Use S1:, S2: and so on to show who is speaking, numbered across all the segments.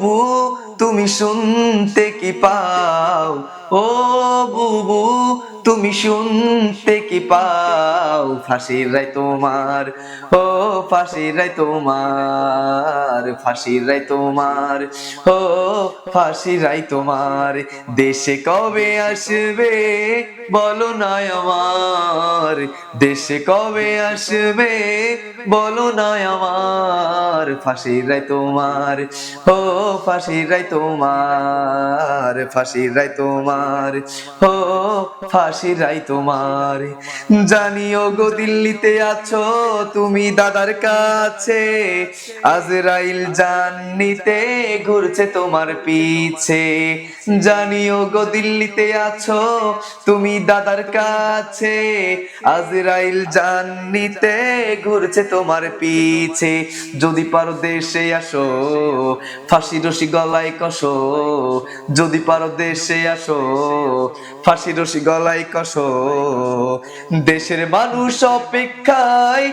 S1: বুবু তুমি শুনতে কি পাও? ও বুবু, তুমি শুনতে কি পাও? ফাঁসির রায় তোমার, ও ফাঁসির রায় তোমার, ফাঁসির রায় তোমার, ও ফাঁসির রায় তোমার। দেশে কবে আসবে বলো না আমার। দেশে কবে আসবে বলো না আমার। ফাঁসির রায় তোমার, ও ফাঁসির রায় তোমার, ফাঁসির রায় তোমার, ও ফাঁসির রায় তোমার। জানিও গো দিল্লিতে আছো, তুমি দাদার কাছে। আজরাইল জান্নিতে ঘুরছে তোমার পিছে। জানিও গো, দিল্লিতে আছো তুমি দাদার কাছে। আজরাইল জান্নিতে ঘুরছে তোমার পিছে। যদি পারো দেশে আসো ফাঁসি রশি গলায় কষো। যদি পারো দেশে আসো ফাঁসি রশি গলায় কষো। দেশের মানুষ অপেক্ষায়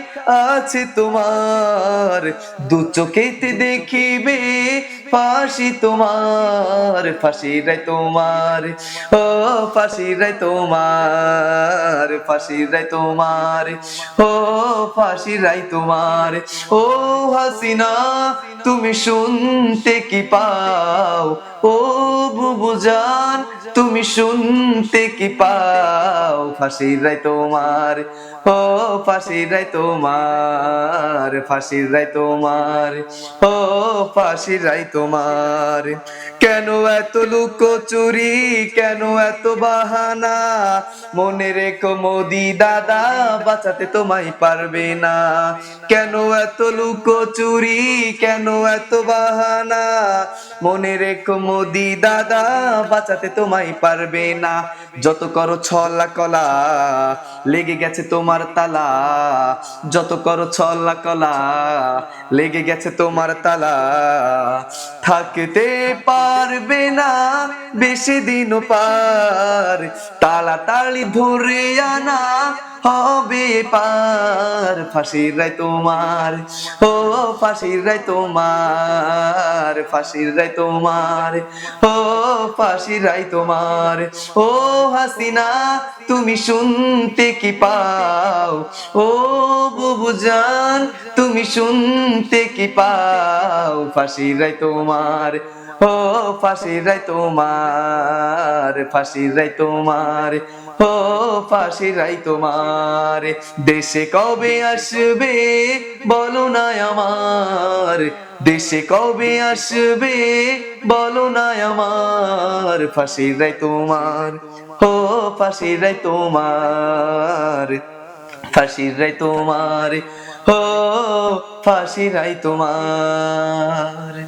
S1: আছে তোমার দু চোখেতে দেখিবে ফাঁসি তোমার ফাঁসি রায় তোমার, ও ফাঁসি রায় তোমার ফাঁসি রায় তোমার, ও ফাঁসি রায় তোমার, ও হাসিনা তুমি শুনতে কি পাও? ও বুবু জান তুমি শুনতে কি পাও? ফাঁসির রায় তোমার, ও ফাঁসির রায় তোমার, ফাঁসির রায় তোমার, ও ফাঁসির রায় তোমার। কেন এত লুকোচুরি কেন এত বাহানা? মনে রেখো মোদি দাদা, বাঁচাতে তোমায় পারবে না। কেন এত লুকোচুরি কেন এত বাহানা? মনে রেখো মোদি দাদা, বাঁচাতে তোমায় পারবে না। যত করো ছলা কলা, লেগে গেছে তোমার তালা। যত করো ছলা কলা, লেগে গেছে তোমার তালা। থাকতে পারবে না বেশি দিন পার। তালা তালি ধরে আনা হবে পার, ফাঁসির রায় তোমার। ও, ফাঁসির রায় তোমার, ফাঁসির রায় তোমার। ও, ফাঁসির রায় তোমার। ও, হাসিনা, তুমি শুনতে কি পাও? ও, বুবু জান, তুমি শুনতে কি পাও? ফাঁসির রায় তোমার। ও ফাঁসির রায় তোমার ফাঁসির রায় তোমার, ও ফাঁসির রায় তোমার। দেশে কবে আসবে বলো না আমার, দেশে কবে আসবে বলো না আমার। ফাঁসির রায় তোমার, ও ফাঁসির রায় তোমার ফাঁসির রায় তোমার, ও ফাঁসির রায় তোমার।